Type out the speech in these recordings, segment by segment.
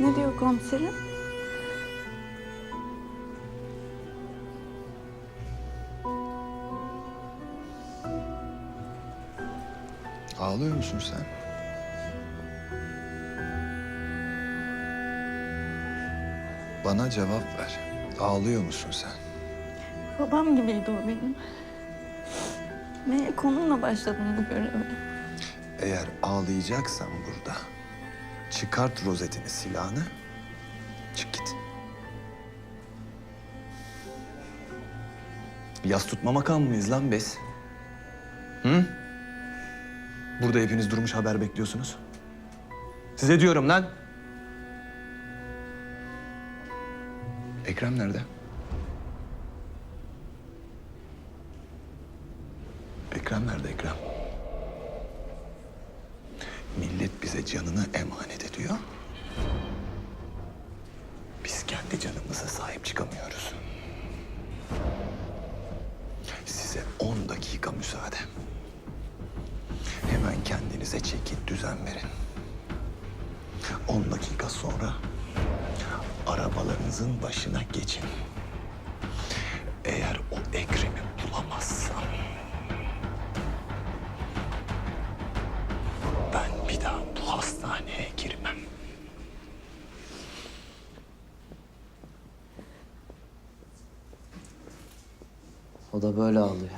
Ne diyor komiserim? Ağlıyor musun sen? Bana cevap ver. Ağlıyor musun sen? Babam gibiydi o benim. Melek onunla başladım bu göreve. Eğer ağlayacaksan burada, çıkart rozetini, silahını, çık git. Yas tutma makam mıyız lan biz? Hı? Burada hepiniz durmuş haber bekliyorsunuz. Size diyorum lan. Ekrem nerede? Ekrem nerede Ekrem? Bize canını emanet ediyor. Biz kendi canımıza sahip çıkamıyoruz. Size 10 dakika müsaade. Hemen kendinize çeki düzen verin. 10 dakika sonra arabalarınızın başına geçin. O da böyle ağlıyor.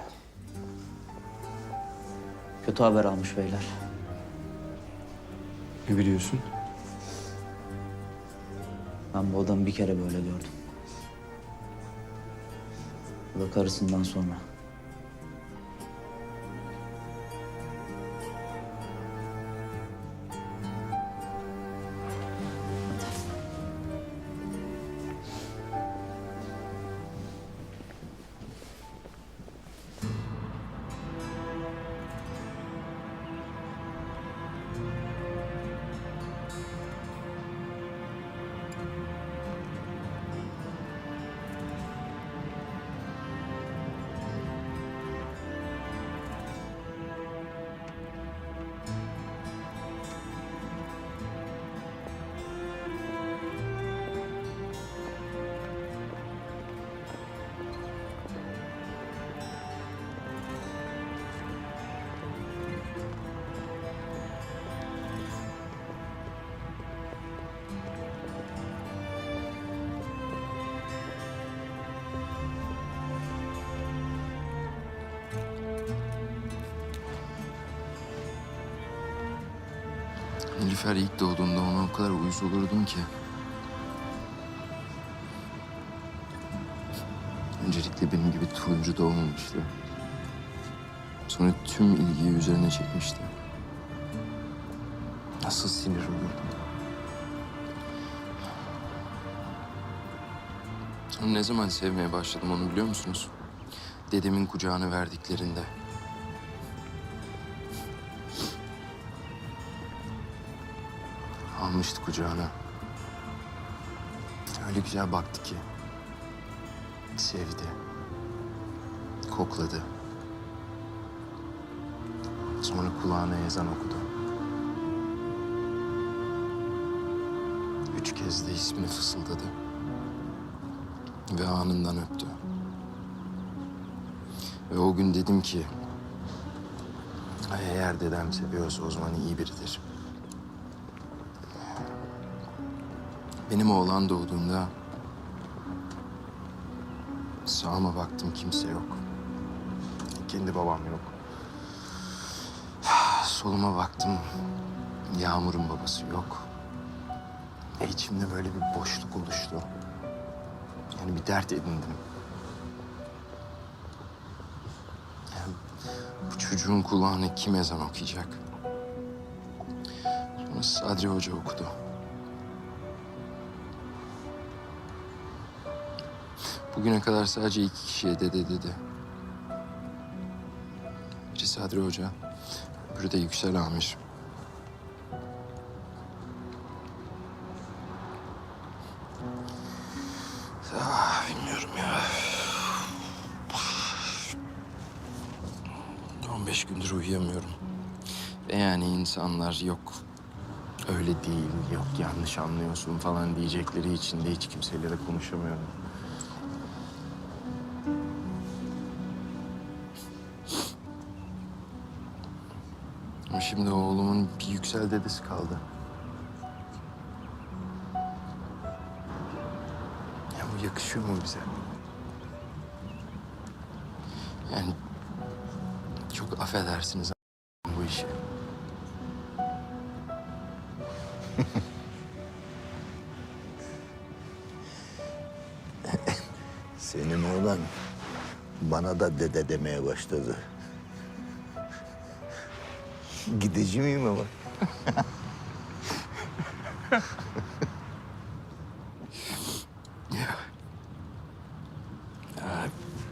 Kötü haber almış beyler. Ne biliyorsun? Ben bu adamı bir kere böyle gördüm. Bu da karısından sonra. Nilüfer ilk doğduğunda ona o kadar uyuz olurdum ki. Öncelikle benim gibi turuncu doğmamıştı. Sonra tüm ilgiyi üzerine çekmişti. Nasıl sinir olurdum. Ne zaman sevmeye başladım onu biliyor musunuz? Dedemin kucağını verdiklerinde. Almıştı kucağına. Öyle güzel baktı ki. Sevdi. Kokladı. Sonra kulağına ezan okudu. Üç kez de ismini fısıldadı. Ve anından öptü. Ve o gün dedim ki... Eğer dedem seviyorsa o zaman iyi biridir. Benim oğlan doğduğunda sağıma baktım kimse yok. Kendi babam yok. Soluma baktım Yağmur'un babası yok. Ve içimde böyle bir boşluk oluştu. Yani bir dert edindim. Yani bu çocuğun kulağına kim ezan okuyacak? Sonra Sadri Hoca okudu. Bugüne kadar sadece iki kişiye dede dedi. Biri Sadri Hoca, öbürü de Yüksel Amir. Ah, bilmiyorum ya. 15 gündür uyuyamıyorum. Ve yani insanlar yok. öyle değil, yok yanlış anlıyorsun falan diyecekleri için de hiç kimseyle de konuşamıyorum. Şimdi oğlumun bir yüksel dedesi kaldı. Ya bu yakışıyor mu bize? Yani çok affedersiniz bu işi. Senin oğlan bana da dede demeye başladı. Gidici miyim ama?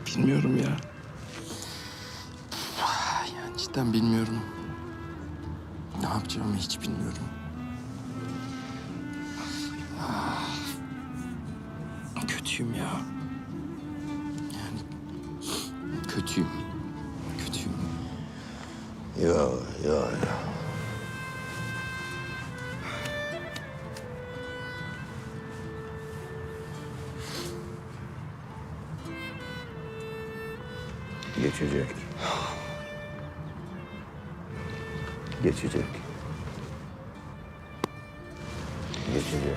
Bilmiyorum ya. Yani cidden bilmiyorum. Ne yapacağımı hiç bilmiyorum. Ah, Kötüyüm ya. Yani. Kötüyüm. Ya ya ya. Geçecek. Geçecek. Geçecek.